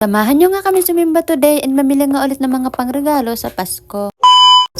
Samahan nyo nga kami sumimba today and mamili nga ulit ng mga pangregalo sa Pasko.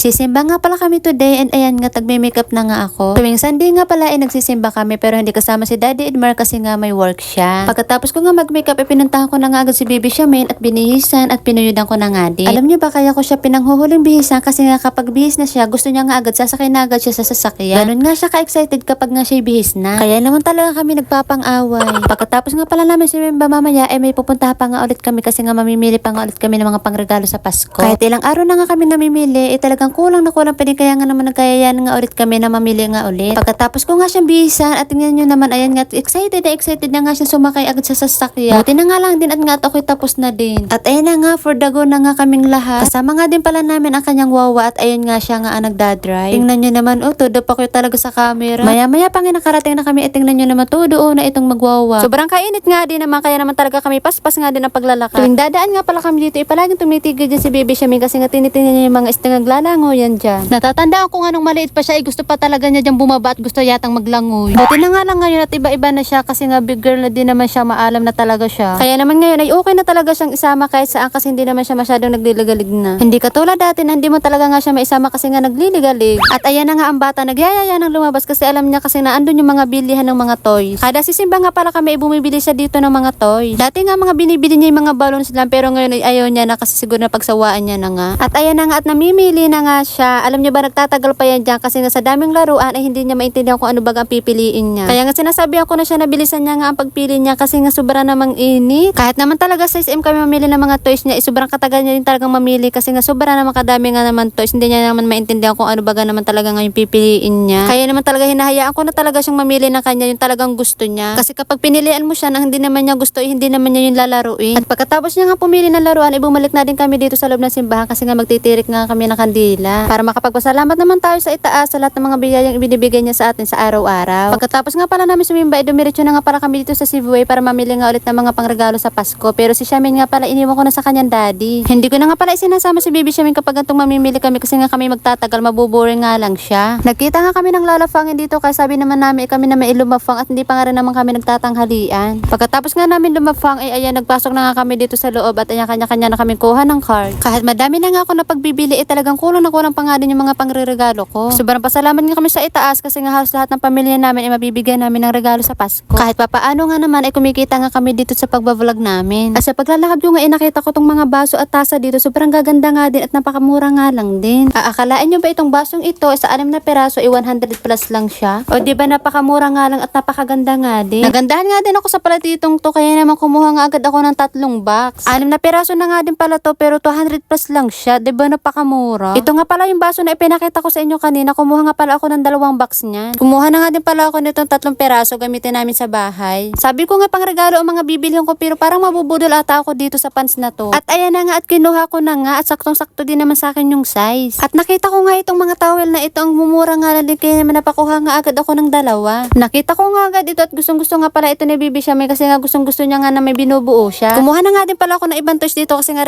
Sisimba nga pala kami today and ayan nga tagme-makeup na nga ako. Tuwing Sunday nga pala ay nagsisimba kami pero hindi kasama si Daddy Edmar kasi nga may work siya. Pagkatapos ko nga mag-makeup ay pinuntahan ko na nga agad si Baby Shamin at binihisan at pinuyudan ko na nga din. Alam niyo ba kaya ko siya pinanghuhuling bihisan kasi nga kapag bihis na siya gusto niya nga agad sasakay na agad siya sa sasakyan. Ganun nga siya ka-excited kapag nga siya bihis na. Kaya naman talaga kami nagpapang-away. Pagkatapos nga pala namin si Memba mamaya ay may pupuntahan pa nga ulit kami kasi nga mamimili pa nga ulit kami ng mga pangregalo sa Pasko. Kahit ilang araw na nga kami namimili, eh talagang kulang na kulang pa din kaya nga naman nagkayayan nga ulit kami na mamili nga ulit. Pagkatapos ko nga siyang bihisan at tingnan nyo naman ayan nga excited na excited na nga siya sumakay agad sa sasakyan. Buti na nga lang din at nga ako'y tapos na din. At ayan na nga for the go na nga kaming lahat. Kasama nga din pala namin ang kanyang wawa at ayun nga siya nga ang nagdadrive. Tingnan nyo naman oh todo pa ko talaga sa camera. Maya maya pa nga nakarating na kami at tingnan nyo naman todo na itong magwawa. Sobrang kainit nga din naman kaya naman talaga kami paspas nga din ang paglalakad. Tuwing dadaan nga pala kami dito, ipalaging tumitigil dyan si Baby Shamin kasi nga tinitingnan niya yung mga isda naglalango yan dyan. Natatandaan ko nga nung maliit pa siya, ay gusto pa talaga niya dyan bumaba at gusto yatang maglangoy. Buti na nga lang ngayon at iba-iba na siya kasi nga big girl na din naman siya, maalam na talaga siya. Kaya naman ngayon ay okay na talaga siyang isama kahit saan kasi hindi naman siya masyadong nagliligalig na. Hindi katulad dati na hindi mo talaga nga siya maisama kasi nga nagliligalig. At ayan na nga ang bata, nagyayaya nang lumabas kasi alam niya kasi na andun yung mga bilihan ng mga toys. Kada sisimba nga pala kami, ay bumibili siya dito ng mga toys. Dati nga mga binibili niya yung mga balloons lang pero ngayon ay ayaw niya na kasi siguro na pagsawaan niya na nga. At ayan na nga at namimili na nga siya. Alam niyo ba nagtatagal pa yan dyan kasi nga sa daming laruan ay hindi niya maintindihan kung ano ba ang pipiliin niya. Kaya nga sinasabi ako na siya nabilisan niya nga ang pagpili niya kasi nga sobra namang init. Kahit naman talaga sa SM kami mamili ng mga toys niya, eh, sobrang katagal niya din talagang mamili kasi nga sobra naman kadami nga naman toys. Hindi niya naman maintindihan kung ano ba naman talaga nga yung pipiliin niya. Kaya naman talaga hinahayaan ko na talaga siyang mamili ng kanya yung talagang gusto niya. Kasi kapag pinilian mo siya na hindi naman niya gusto, eh, hindi naman niya yung lalaruin. At pagkatapos niya nga pumili ng laruan, ay bumalik na din kami dito sa loob ng simbahan kasi nga magtitirik nga kami ng kandila. Para makapagpasalamat naman tayo sa itaas sa lahat ng mga biyayang ibinibigay niya sa atin sa araw-araw. Pagkatapos nga pala namin sumimba, ay dumiretso na nga pala kami dito sa Cebuay para mamili nga ulit ng mga pangregalo sa Pasko. Pero si Shamin nga pala iniwan ko na sa kanyang daddy. Hindi ko na nga pala isinasama si Baby Shamin kapag gantong mamimili kami kasi nga kami magtatagal, mabuboring nga lang siya. Nagkita nga kami ng lalafangin dito kaya sabi naman namin eh, kami na may lumafang at hindi pa nga rin naman kami nagtatanghalian. Pagkatapos nga namin lumafang ay ayan nagpasok na nga kami dito sa loob at ayan kanya-kanya na kami kuha ng card. Kahit madami na nga ako na pagbibili eh talagang kulang na kulang pa nga din yung mga pangre-regalo ko. Sobrang pasalamat nga kami sa itaas kasi nga halos lahat ng pamilya namin ay mabibigyan namin ng regalo sa Pasko. Kahit papaano nga naman ay kumikita nga kami dito sa pagbablog namin. At sa paglalakad ko nga ay nakita ko tong mga baso at tasa dito sobrang gaganda nga din at napakamura nga lang din. Aakalain nyo ba itong basong ito sa anim na peraso ay 100 plus lang siya? O di ba napakamura nga lang at napakaganda nga din. Nagandahan nga din ako sa palatitong to kaya naman kumuha nga agad ako ng tatlong box. Anim na peraso na nga din pala to pero 200 plus lang siya. Di ba napakamura? Ito nga pala yung baso na ipinakita ko sa inyo kanina. Kumuha nga pala ako ng dalawang box niyan. Kumuha na nga din pala ako nitong tatlong peraso gamitin namin sa bahay. Sabi ko nga pang regalo ang mga bibilhin ko pero parang mabubudol ata ako dito sa pants na to. At ayan na nga at kinuha ko na nga at saktong-sakto din naman sa akin yung size. At nakita ko nga itong mga towel na ito ang mumura nga lang din kaya naman napakuha nga agad ako ng dalawa. Nakita ko nga agad ito at gustong-gusto nga pala ito ni Bibi siya may kasi nga gustong-gusto niya nga na may binubuo siya. Kumuha na nga din pala ako ng ibang toys dito kasi nga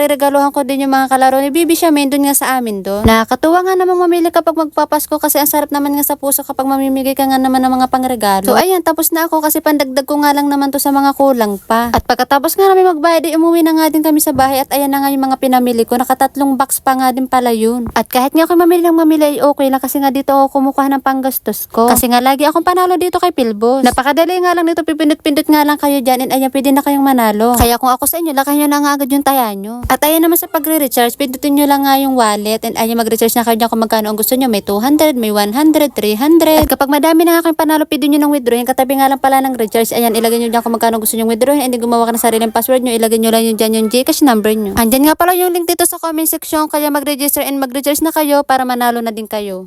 ko din yung mga kalaro ni Bibi siya may doon nga sa amin doon. Nakakatuwa nga namang mamili kapag magpapasko kasi ang sarap naman nga sa puso kapag mamimigay ka nga naman ng mga pangregalo. So ayan, tapos na ako kasi pandagdag ko nga lang naman to sa mga kulang pa. At pagkatapos nga namin magbayad, eh, umuwi na nga din kami sa bahay at ayan na nga yung mga pinamili ko. Nakatatlong box pa nga din pala yun. At kahit nga ako mamili ng mamili ay okay lang kasi nga dito ako kumukuha ng panggastos ko. Kasi nga lagi akong panalo dito kay Pilbos. Napakadali nga lang nito, pipindot-pindot nga lang kayo dyan and ayan, pwede na kayong manalo. Kaya kung ako sa inyo, lakay nyo na nga agad yung taya nyo. At ayan naman sa pagre-recharge, pindutin nyo lang nga yung wallet and ayan, mag-recharge na kayo kung magkano ang gusto nyo. May 200, may 100, 300. At kapag madami na kayong panalo, pwede nyo ng withdraw. Yung katabi nga lang pala ng recharge, ayan, ilagay nyo dyan kung magkano gusto nyo withdraw. And then gumawa ka ng sariling password nyo, ilagay nyo lang yung dyan yung Gcash number nyo. Andyan nga pala yung link dito sa comment section, kaya mag-register and mag-recharge na kayo para manalo na din kayo.